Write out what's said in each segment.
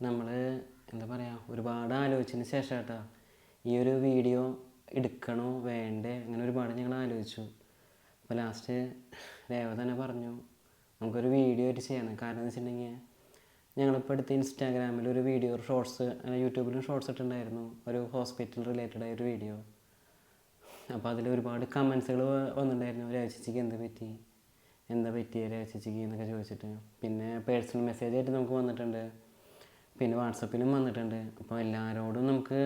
നമ്മൾ എന്താ പറയുക ഒരുപാട് ആലോചിച്ചതിന് ശേഷം കേട്ടോ ഈ ഒരു വീഡിയോ എടുക്കണോ വേണ്ടേ അങ്ങനെ ഒരുപാട് ഞങ്ങൾ ആലോചിച്ചു. അപ്പോൾ ലാസ്റ്റ് രേവ തന്നെ പറഞ്ഞു നമുക്കൊരു വീഡിയോ ആയിട്ട് ചെയ്യണം. കാരണം എന്ന് വെച്ചിട്ടുണ്ടെങ്കിൽ ഞങ്ങളിപ്പോൾ അടുത്ത് ഇൻസ്റ്റാഗ്രാമിൽ ഒരു വീഡിയോ ഷോർട്സ് യൂട്യൂബിലും ഷോർട്സ് ഇട്ടുണ്ടായിരുന്നു ഒരു ഹോസ്പിറ്റൽ റിലേറ്റഡ് ആയ ഒരു വീഡിയോ അപ്പോൾ അതിൽ ഒരുപാട് കമൻസുകൾ വന്നിട്ടുണ്ടായിരുന്നു. രാജിച്ചിക്ക് എന്താ പറ്റി? എന്താ പറ്റിയ? രാജിച്ചിക്ക് എന്നൊക്കെ ചോദിച്ചിട്ട്. പിന്നെ പേഴ്സണൽ മെസ്സേജായിട്ട് നമുക്ക് വന്നിട്ടുണ്ട്. പിന്നെ വാട്സപ്പിലും വന്നിട്ടുണ്ട്. അപ്പോൾ എല്ലാവരോടും നമുക്ക്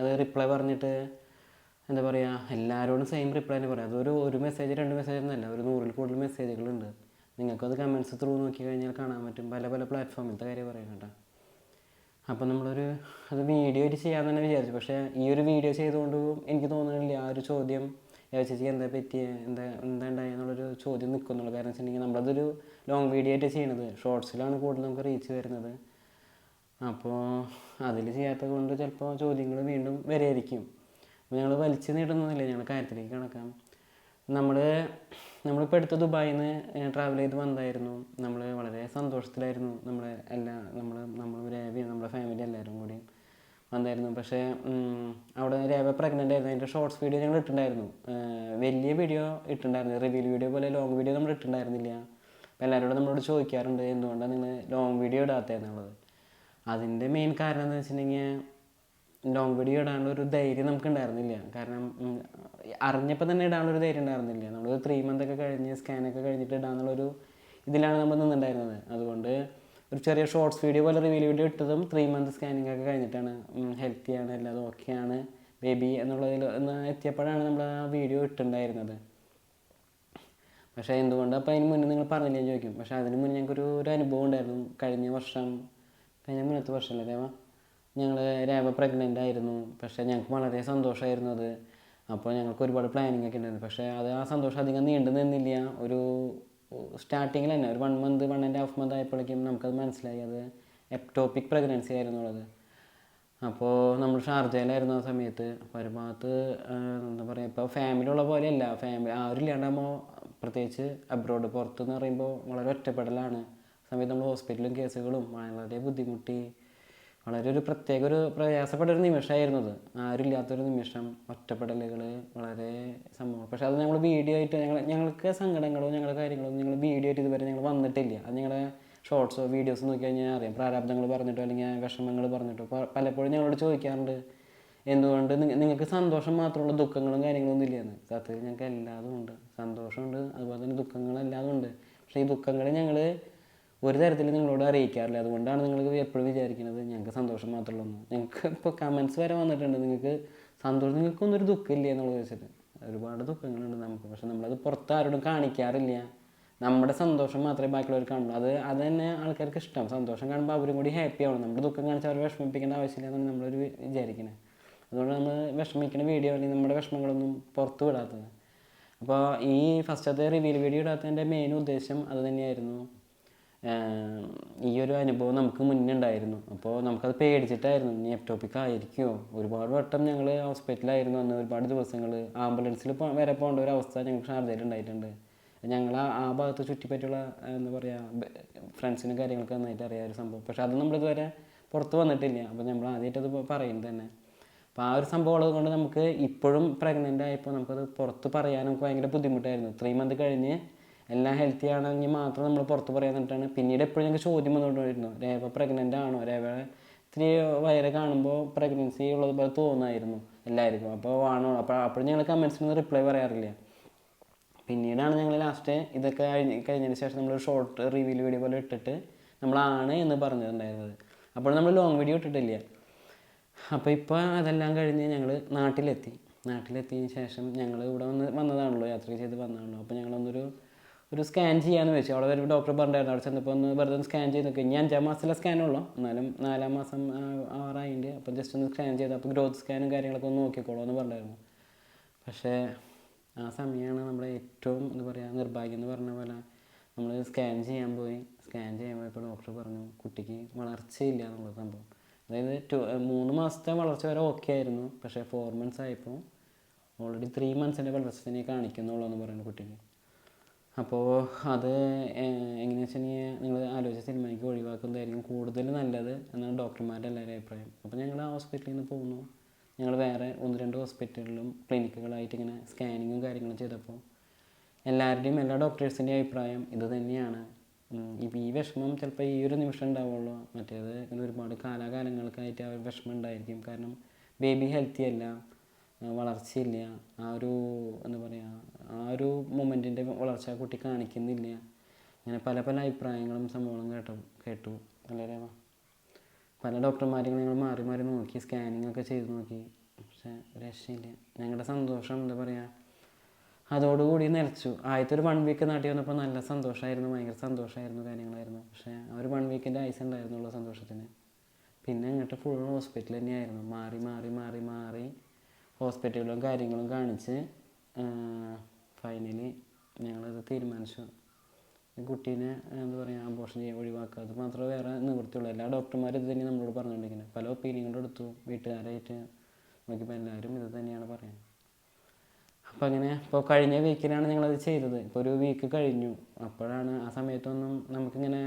അത് റിപ്ലൈ പറഞ്ഞിട്ട് എന്താ പറയുക എല്ലാവരോടും സെയിം റിപ്ലൈ തന്നെ പറയാം. അതൊരു ഒരു മെസ്സേജ് രണ്ട് മെസ്സേജ് ഒന്നല്ല ഒരു നൂറിൽ കൂടുതൽ മെസ്സേജുകളുണ്ട് നിങ്ങൾക്കത് കമൻസ് ത്രൂ നോക്കി കഴിഞ്ഞാൽ കാണാൻ പറ്റും. പല പല പ്ലാറ്റ്ഫോമിലത്തെ കാര്യം പറയാം കേട്ടോ. അപ്പോൾ നമ്മളൊരു അത് വീഡിയോ ആയിട്ട് ചെയ്യാമെന്ന് തന്നെ വിചാരിച്ചു. പക്ഷേ ഈ ഒരു വീഡിയോ ചെയ്തുകൊണ്ട് എനിക്ക് തോന്നുന്നില്ല ആ ഒരു ചോദ്യം ചേച്ചിക്ക് എന്താ പറ്റിയ? എന്താ എന്താ ഉണ്ടായെന്നുള്ളൊരു ചോദ്യം നിൽക്കുന്നുള്ളൂ കാരണം വെച്ചിട്ടുണ്ടെങ്കിൽ നമ്മളതൊരു ലോങ് വീഡിയോ ആയിട്ട് ചെയ്യണത്. ഷോർട്സിലാണ് കൂടുതൽ നമുക്ക് റീച്ച് വരുന്നത്. അപ്പോൾ അതിൽ ചെയ്യാത്തത് കൊണ്ട് ചിലപ്പോൾ ചോദ്യങ്ങൾ വീണ്ടും വരെയായിരിക്കും ഞങ്ങൾ വലിച്ചു നീട്ടുന്നില്ല ഞങ്ങൾ കാര്യത്തിലേക്ക് കണക്കാം നമ്മൾ നമ്മളിപ്പോൾ അടുത്ത ദുബായിൽ നിന്ന് ട്രാവൽ ചെയ്ത് വന്നതായിരുന്നു. നമ്മൾ വളരെ സന്തോഷത്തിലായിരുന്നു. നമ്മളെ എല്ലാ നമ്മൾ നമ്മൾ രേവ നമ്മുടെ ഫാമിലി എല്ലാവരും കൂടി വന്നായിരുന്നു. പക്ഷേ അവിടെ രേവ പ്രഗ്നന്റ് ആയിരുന്നു. അതിന്റെ ഷോർട്സ് വീഡിയോ ഞങ്ങൾ ഇട്ടിട്ടുണ്ടായിരുന്നു. വലിയ വീഡിയോ ഇട്ടിട്ടുണ്ടായിരുന്നു. റിവ്യൂ വീഡിയോ പോലെ ലോങ് വീഡിയോ നമ്മൾ ഇട്ടിട്ടുണ്ടായിരുന്നില്ല. അപ്പോൾ എല്ലാവരോടും നമ്മളോട് ചോദിക്കാറുണ്ട്. എന്തുകൊണ്ടാണ് നിങ്ങൾ ലോങ് വീഡിയോ ഇടാത്തതെന്നുള്ളത് അതിന്റെ മെയിൻ കാരണം എന്ന് വെച്ചിട്ടുണ്ടെങ്കിൽ ലോങ് വീഡിയോ ഇടാനുള്ള ഒരു ധൈര്യം നമുക്ക് ഉണ്ടായിരുന്നില്ല. കാരണം അറിഞ്ഞപ്പോൾ തന്നെ ഇടാനുള്ള ഒരു ധൈര്യം ഉണ്ടായിരുന്നില്ല. നമ്മൾ ത്രീ മന്ത് ഒക്കെ കഴിഞ്ഞ് സ്കാനൊക്കെ കഴിഞ്ഞിട്ട് ഇടാനുള്ളൊരു ഇതിലാണ് നമ്മൾ നിന്നുണ്ടായിരുന്നത് അതുകൊണ്ട് ഒരു ചെറിയ ഷോർട്സ് വീഡിയോ പോലെ റിവ്യൂ വീഡിയോ ഇട്ടതും ത്രീ മന്ത് സ്കാനിങ് ഒക്കെ കഴിഞ്ഞിട്ടാണ് ഹെൽത്തിയാണ് എല്ലാതും ഓക്കെയാണ് ബേബി എന്നുള്ളതിൽ എത്തിയപ്പോഴാണ് നമ്മൾ ആ വീഡിയോ ഇട്ടിട്ടുണ്ടായിരുന്നത്. പക്ഷേ എന്തുകൊണ്ട്? അപ്പോൾ അതിന് മുന്നേ നിങ്ങൾ പറഞ്ഞില്ലേ ചോദിക്കും. പക്ഷേ അതിന് മുന്നേ ഞങ്ങൾക്കൊരു ഒരു അനുഭവം ഉണ്ടായിരുന്നു. കഴിഞ്ഞ വർഷം കഴിഞ്ഞ മുന്നത്തെ വർഷമല്ലേ രേവ? ഞങ്ങൾ രേവ പ്രഗ്നന്റ് ആയിരുന്നു. പക്ഷേ ഞങ്ങൾക്ക് വളരെ സന്തോഷമായിരുന്നു അത് അപ്പോൾ ഞങ്ങൾക്ക് ഒരുപാട് പ്ലാനിങ് ഒക്കെ ഉണ്ടായിരുന്നു. പക്ഷേ അത് ആ സന്തോഷം അധികം നീണ്ടു നിന്നില്ല. ഒരു സ്റ്റാർട്ടിങ്ങിൽ തന്നെ ഒരു one month one and half month ആയപ്പോഴേക്കും നമുക്കത് മനസ്സിലായി. അത് എപ്റ്റോപ്പിക് പ്രഗ്നൻസി ആയിരുന്നു ഉള്ളത്. അപ്പോൾ നമ്മൾ ഷാർജയിലായിരുന്നു ആ സമയത്ത്. അപ്പോൾ ഒരു ഭാഗത്ത് എന്താ പറയുക ഇപ്പോൾ ഫാമിലി ഉള്ള പോലെയല്ല. ഫാമിലി ആരും ഇല്ലാണ്ടാകുമ്പോൾ പ്രത്യേകിച്ച് അബ്രോഡ് പുറത്തെന്ന് പറയുമ്പോൾ വളരെ ഒറ്റപ്പെടലാണ്. സമയത്ത് നമ്മൾ ഹോസ്പിറ്റലും കേസുകളും വളരെ ബുദ്ധിമുട്ടി. വളരെ ഒരു പ്രത്യേക ഒരു പ്രയാസപ്പെട്ട ഒരു നിമിഷമായിരുന്നു അത്. ആരുമില്ലാത്തൊരു നിമിഷം ഒറ്റപ്പെടലുകൾ വളരെ സംഭവം. പക്ഷേ അത് ഞങ്ങൾ വീഡിയോ ആയിട്ട് ഞങ്ങൾ ഞങ്ങൾക്ക് സങ്കടങ്ങളോ ഞങ്ങളുടെ കാര്യങ്ങളോ നിങ്ങൾ വീഡിയോ ആയിട്ട് ഇതുവരെ ഞങ്ങൾ വന്നിട്ടില്ല. അത് ഞങ്ങളുടെ ഷോർട്ട്സോ വീഡിയോസ് നോക്കി കഴിഞ്ഞാൽ അറിയാം. പ്രാരാബ്ദങ്ങൾ പറഞ്ഞിട്ടോ അല്ലെങ്കിൽ വിഷമങ്ങൾ പറഞ്ഞിട്ടോ. പലപ്പോഴും ഞങ്ങളോട് ചോദിക്കാറുണ്ട്. എന്തുകൊണ്ട് നിങ്ങൾക്ക് സന്തോഷം മാത്രമുള്ള ദുഃഖങ്ങളും കാര്യങ്ങളും ഒന്നും ഇല്ലെന്ന്. സത്യത്തിൽ ഞങ്ങൾക്ക് എല്ലാതും ഉണ്ട്. സന്തോഷമുണ്ട്. അതുപോലെ തന്നെ ദുഃഖങ്ങളെല്ലാതും ഉണ്ട്. പക്ഷേ ഈ ദുഃഖങ്ങളെ ഞങ്ങൾ ഒരു തരത്തിൽ നിങ്ങളോട് അറിയിക്കാറില്ല. അതുകൊണ്ടാണ് നിങ്ങൾ എപ്പോഴും വിചാരിക്കുന്നത് ഞങ്ങൾക്ക് സന്തോഷം മാത്രമേ ഉള്ളൂ. ഞങ്ങൾക്ക് ഇപ്പോൾ കമൻസ് വരെ വന്നിട്ടുണ്ട്. നിങ്ങൾക്ക് സന്തോഷം നിങ്ങൾക്കൊന്നും ഒരു ദുഃഖമില്ല എന്നുള്ളത് വെച്ചിട്ട്. ഒരുപാട് ദുഃഖങ്ങളുണ്ട് നമുക്ക്. പക്ഷെ നമ്മളത് പുറത്ത് ആരോടും കാണിക്കാറില്ല. നമ്മുടെ സന്തോഷം മാത്രമേ ബാക്കിയുള്ളവർ കാണുള്ളൂ. അത് അത് തന്നെ ആൾക്കാർക്ക് ഇഷ്ടം. സന്തോഷം കാണുമ്പോൾ അവരും കൂടി ഹാപ്പി ആവണം. നമ്മുടെ ദുഃഖം കാണിച്ച് അവർ വിഷമിപ്പിക്കേണ്ട ആവശ്യമില്ല എന്നാണ് നമ്മളൊരു വിചാരിക്കുന്നത് അതുകൊണ്ട് നമ്മൾ വിഷമിക്കുന്ന വീഡിയോ അല്ലെങ്കിൽ നമ്മുടെ വിഷമങ്ങളൊന്നും പുറത്ത് വിടാത്തത്. അപ്പോൾ ഈ ഫസ്റ്റത്തെ റിവ്യൂ വീഡിയോ ഇടാത്തതിന്റെ മെയിൻ ഉദ്ദേശം അത് തന്നെയായിരുന്നു. ഈ ഒരു അനുഭവം നമുക്ക് മുന്നേ ഉണ്ടായിരുന്നു. അപ്പോൾ നമുക്കത് പേടിച്ചിട്ടായിരുന്നു. ഇനി എപ്റ്റോപ്പിക് ആയിരിക്കുമോ ഒരുപാട് വട്ടം ഞങ്ങൾ ഹോസ്പിറ്റലായിരുന്നു അന്ന് ഒരുപാട് ദിവസങ്ങൾ ആംബുലൻസിൽ വരെ പോകേണ്ട ഒരു അവസ്ഥ ഞങ്ങൾക്ക് ഷാർജയിൽ ഉണ്ടായിട്ടുണ്ട്. ഞങ്ങൾ ആ ഭാഗത്ത് ചുറ്റിപ്പറ്റിയുള്ള എന്താ പറയുക ഫ്രണ്ട്സിനും കാര്യങ്ങളൊക്കെ നന്നായിട്ട് അറിയാം ഒരു സംഭവം. പക്ഷെ അത് നമ്മളിതുവരെ പുറത്ത് വന്നിട്ടില്ല. അപ്പോൾ നമ്മൾ ആദ്യമായിട്ട് അത് പറയുന്നത് തന്നെ. അപ്പോൾ ആ ഒരു സംഭവം ഉള്ളത് കൊണ്ട് നമുക്ക് ഇപ്പോഴും പ്രഗ്നന്റ് ആയപ്പോൾ നമുക്കത് പുറത്ത് പറയാൻ നമുക്ക് ഭയങ്കര ബുദ്ധിമുട്ടായിരുന്നു. ത്രീ മന്ത് കഴിഞ്ഞ് എല്ലാം ഹെൽത്തി ആണെങ്കിൽ മാത്രം നമ്മൾ പുറത്ത് പറയാൻ എന്നിട്ടാണ്. പിന്നീട് എപ്പോഴും ഞങ്ങൾക്ക് ചോദ്യം വന്നുകൊണ്ടിരുന്നു രേവ പ്രഗ്നന്റ് ആണോ? രേവ ഇത്തിരി വയറ് കാണുമ്പോൾ പ്രഗ്നൻസി ഉള്ളത് പോലെ തോന്നുമായിരുന്നു എല്ലാവർക്കും അപ്പോൾ ആണോ അപ്പോൾ അപ്പോഴും ഞങ്ങൾ കമൻസിനൊന്നും റിപ്ലൈ പറയാറില്ല. പിന്നീടാണ് ഞങ്ങൾ ലാസ്റ്റ് ഇതൊക്കെ കഴിഞ്ഞ് കഴിഞ്ഞതിന് ശേഷം നമ്മൾ ഷോർട്ട് റിവ്യൂ വീഡിയോ പോലെ ഇട്ടിട്ട് നമ്മളാണ് എന്ന് പറഞ്ഞിട്ടുണ്ടായിരുന്നത്. അപ്പോൾ നമ്മൾ ലോങ് വീഡിയോ ഇട്ടിട്ടില്ല. അപ്പോൾ ഇപ്പോൾ അതെല്ലാം കഴിഞ്ഞ് ഞങ്ങൾ നാട്ടിലെത്തി. നാട്ടിലെത്തിയതിന് ശേഷം ഞങ്ങൾ ഇവിടെ വന്ന് വന്നതാണല്ലോ യാത്ര ചെയ്ത് വന്നതാണല്ലോ. അപ്പോൾ ഞങ്ങളൊന്നൊരു ഒരു സ്കാൻ ചെയ്യാമെന്ന് വെച്ചു. അവിടെ വരുമ്പോൾ ഡോക്ടർ പറഞ്ഞായിരുന്നു അവിടെ ചെന്നപ്പോൾ ഒന്ന് വെറുതെ സ്കാൻ ചെയ്ത് നോക്കി. ഇനി അഞ്ചാം മാസത്തിലെ സ്കാനുള്ളൂ എന്നാലും നാലാം മാസം ആറായിണ്ട് അപ്പം ജസ്റ്റ് ഒന്ന് സ്കാൻ ചെയ്ത് അപ്പോൾ ഗ്രോത്ത് സ്കാനും കാര്യങ്ങളൊക്കെ ഒന്ന് നോക്കിക്കോളൂ എന്ന് പറഞ്ഞായിരുന്നു പക്ഷേ ആ സമയമാണ് നമ്മുടെ ഏറ്റവും എന്ന് പറയുക നിർഭാഗ്യം എന്ന് പറഞ്ഞ പോലെ നമ്മൾ സ്കാൻ ചെയ്യാൻ പോയി. സ്കാൻ ചെയ്യാൻ പോയപ്പോൾ ഡോക്ടർ പറഞ്ഞു കുട്ടിക്ക് വളർച്ചയില്ല എന്നുള്ള സംഭവം. അതായത് ടു മൂന്ന് മാസത്തെ വളർച്ച വരെ ഓക്കെ ആയിരുന്നു. പക്ഷേ ഫോർ മന്ത്സ് ആയപ്പോൾ ഓൾറെഡി ത്രീ മന്ത്സിന്റെ വളർച്ച തന്നെ കാണിക്കുന്നുള്ളൂ എന്ന് പറയുന്നു കുട്ടിക്ക്. അപ്പോൾ അത് എങ്ങനെയാണെന്ന് വെച്ചാൽ നിങ്ങൾ ആലോചിച്ച് തീരുമാനിക്കുക ഒഴിവാക്കുന്നതായിരിക്കും കൂടുതൽ നല്ലത് എന്നാണ് ഡോക്ടർമാരുടെ എല്ലാവരുടെയും അഭിപ്രായം. അപ്പോൾ ഞങ്ങൾ ഹോസ്പിറ്റലിൽ നിന്ന് പോകുന്നു. ഞങ്ങൾ വേറെ ഒന്ന് രണ്ട് ഹോസ്പിറ്റലിലും ക്ലിനിക്കുകളായിട്ട് ഇങ്ങനെ സ്കാനിങ്ങും കാര്യങ്ങളും ചെയ്തപ്പോൾ എല്ലാവരുടെയും എല്ലാ ഡോക്ടേഴ്സിന്റെയും അഭിപ്രായം ഇത് തന്നെയാണ്. ഇപ്പം ഈ വിഷമം ചിലപ്പോൾ ഈ ഒരു നിമിഷം ഉണ്ടാവുള്ളൂ. മറ്റേത് ഇങ്ങനെ ഒരുപാട് കാലാകാലങ്ങൾക്കായിട്ട് ആ ഒരു വിഷമം ഉണ്ടായിരിക്കും. കാരണം ബേബി ഹെൽത്തി അല്ല. വളർച്ചയില്ല. ആ ഒരു എന്താ പറയുക ആ ഒരു മൊമെന്റിന്റെ വളർച്ച കുട്ടി കാണിക്കുന്നില്ല. അങ്ങനെ പല പല അഭിപ്രായങ്ങളും സംഭവങ്ങളും കേട്ടു കേട്ടു. അല്ലേ പല ഡോക്ടർമാരും ഞങ്ങൾ മാറി മാറി നോക്കി സ്കാനിങ് ഒക്കെ ചെയ്ത് നോക്കി. പക്ഷേ രക്ഷയില്ല. ഞങ്ങളുടെ സന്തോഷം എന്താ പറയുക അതോടുകൂടി നിലച്ചു. ആദ്യത്തെ ഒരു വൺ വീക്ക് നാട്ടിൽ വന്നപ്പോൾ നല്ല സന്തോഷമായിരുന്നു ഭയങ്കര സന്തോഷമായിരുന്നു കാര്യങ്ങളായിരുന്നു. പക്ഷേ ആ ഒരു വൺ വീക്കിന്റെ ആയുസ് ഉണ്ടായിരുന്നുള്ള സന്തോഷത്തിന്. പിന്നെ അങ്ങോട്ട് ഫുൾ ഹോസ്പിറ്റൽ തന്നെയായിരുന്നു. മാറി മാറി മാറി മാറി ഹോസ്പിറ്റലുകളും കാര്യങ്ങളും കാണിച്ച് ഫൈനലി ഞങ്ങളത് തീരുമാനിച്ചു. കുട്ടീനെ എന്താ പറയുക അബോർഷൻ ചെയ്യാൻ ഒഴിവാക്കുക. അത് മാത്രമേ വേറെ നിവൃത്തിയുള്ളൂ. എല്ലാ ഡോക്ടർമാരും ഇത് തന്നെ നമ്മളോട് പറഞ്ഞുകൊണ്ടിരിക്കുന്നത്. പല ഒപ്പീനിയങ്ങളും എടുത്തു വീട്ടുകാരായിട്ട്. നോക്കിയപ്പോൾ എല്ലാവരും ഇത് തന്നെയാണ് പറയുന്നത്. അപ്പോൾ അങ്ങനെ ഇപ്പോൾ കഴിഞ്ഞ വീക്കിലാണ് ഞങ്ങളത് ചെയ്തത്. ഇപ്പോൾ ഒരു വീക്ക് കഴിഞ്ഞു. അപ്പോഴാണ് ആ സമയത്തൊന്നും നമുക്കിങ്ങനെ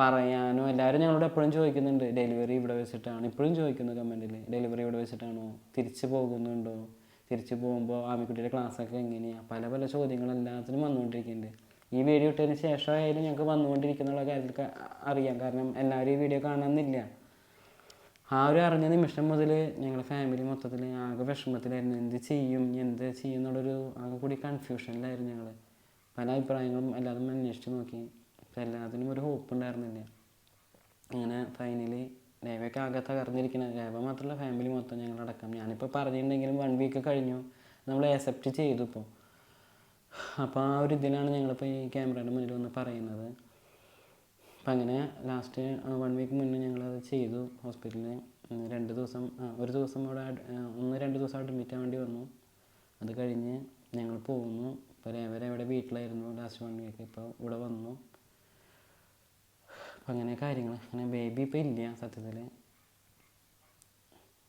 പറയാനോ? എല്ലാവരും ഞങ്ങളോട് എപ്പോഴും ചോദിക്കുന്നുണ്ട് ഡെലിവറി ഇവിടെ വെച്ചിട്ടാണ്? ഇപ്പോഴും ചോദിക്കുന്നു കമന്റിൽ ഡെലിവറി ഇവിടെ വെച്ചിട്ടാണോ? തിരിച്ച് പോകുന്നുണ്ടോ? തിരിച്ച് പോകുമ്പോൾ ആമിക്കുട്ടിയുടെ ക്ലാസ്സൊക്കെ എങ്ങനെയാണ് പല പല ചോദ്യങ്ങൾ എല്ലാത്തിനും വന്നുകൊണ്ടിരിക്കുന്നുണ്ട്. ഈ വീഡിയോ ഇട്ടതിന് ശേഷമായാലും ഞങ്ങൾക്ക് വന്നുകൊണ്ടിരിക്കുന്നുള്ള കാര്യത്തിൽ അറിയാം. കാരണം എല്ലാവരും ഈ വീഡിയോ കാണണമെന്നില്ല. ആ ഒരു അറിഞ്ഞ നിമിഷം മുതൽ ഞങ്ങളുടെ ഫാമിലി മൊത്തത്തിൽ ആകെ വിഷമത്തിലായിരുന്നു. എന്ത് ചെയ്യും? എന്ത് ചെയ്യും എന്നുള്ളൊരു ആകെ കൂടി കൺഫ്യൂഷനിലായിരുന്നു ഞങ്ങൾ പല അഭിപ്രായങ്ങളും എല്ലാവരും അന്വേഷിച്ച് നോക്കി. പക്ഷെ എല്ലാത്തിനും ഒരു ഹോപ്പ് ഉണ്ടായിരുന്നില്ല അങ്ങനെ ഫൈനലി രേവയൊക്കെ ആകെ തകർന്നിരിക്കുന്നത് രേവ മാത്രമല്ല ഫാമിലി മൊത്തം ഞങ്ങളടക്കം ഞാനിപ്പോൾ പറഞ്ഞിട്ടുണ്ടെങ്കിലും വൺ വീക്ക് കഴിഞ്ഞു. നമ്മൾ അക്സെപ്റ്റ് ചെയ്തു ഇപ്പോൾ അപ്പോൾ ആ ഒരു ഇതിലാണ് ഞങ്ങളിപ്പോൾ ഈ ക്യാമറയുടെ മുന്നിൽ വന്ന് പറയുന്നത്. അപ്പം അങ്ങനെ ലാസ്റ്റ് വൺ വീക്ക് മുന്നേ ഞങ്ങളത് ചെയ്തു. ഹോസ്പിറ്റലിൽ രണ്ട് ദിവസം ഒരു ദിവസം അവിടെ ഒന്ന് രണ്ട് ദിവസം അഡ്മിറ്റ് ആവേണ്ടി വന്നു. അത് കഴിഞ്ഞ് ഞങ്ങൾ പോകുന്നു ഇപ്പോൾ രേവരെ ഇവിടെ വീട്ടിലായിരുന്നു ലാസ്റ്റ് വൺ വീക്ക് ഇപ്പോൾ ഇവിടെ വന്നു. അപ്പം അങ്ങനെ കാര്യങ്ങൾ അങ്ങനെ ബേബി ഇപ്പോൾ ഇല്ല സത്യത്തിൽ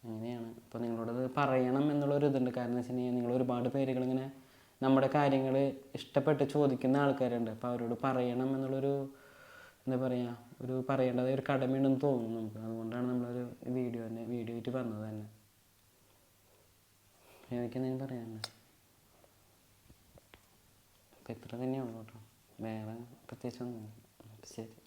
അങ്ങനെയാണ്. അപ്പോൾ നിങ്ങളോടത് പറയണം എന്നുള്ളൊരു ഇതുണ്ട്. കാരണം എന്ന് കഴിഞ്ഞാൽ നിങ്ങൾ ഒരുപാട് പേരുകൾ ഇങ്ങനെ നമ്മുടെ കാര്യങ്ങൾ ഇഷ്ടപ്പെട്ട് ചോദിക്കുന്ന ആൾക്കാരുണ്ട്. അപ്പോൾ അവരോട് പറയണം എന്നുള്ളൊരു എന്താ പറയുക ഒരു പറയേണ്ടത് ഒരു കടമയുണ്ടെന്ന് തോന്നുന്നു നമുക്ക്. അതുകൊണ്ടാണ് നമ്മളൊരു വീഡിയോ തന്നെ വീഡിയോ ആയിട്ട് വന്നത് തന്നെ. എനിക്ക് എന്തെങ്കിലും പറയാനുണ്ട് അപ്പോൾ ഇത്ര തന്നെയുള്ളൂ കേട്ടോ. വേറെ പ്രത്യേകിച്ചൊന്നും ശരി.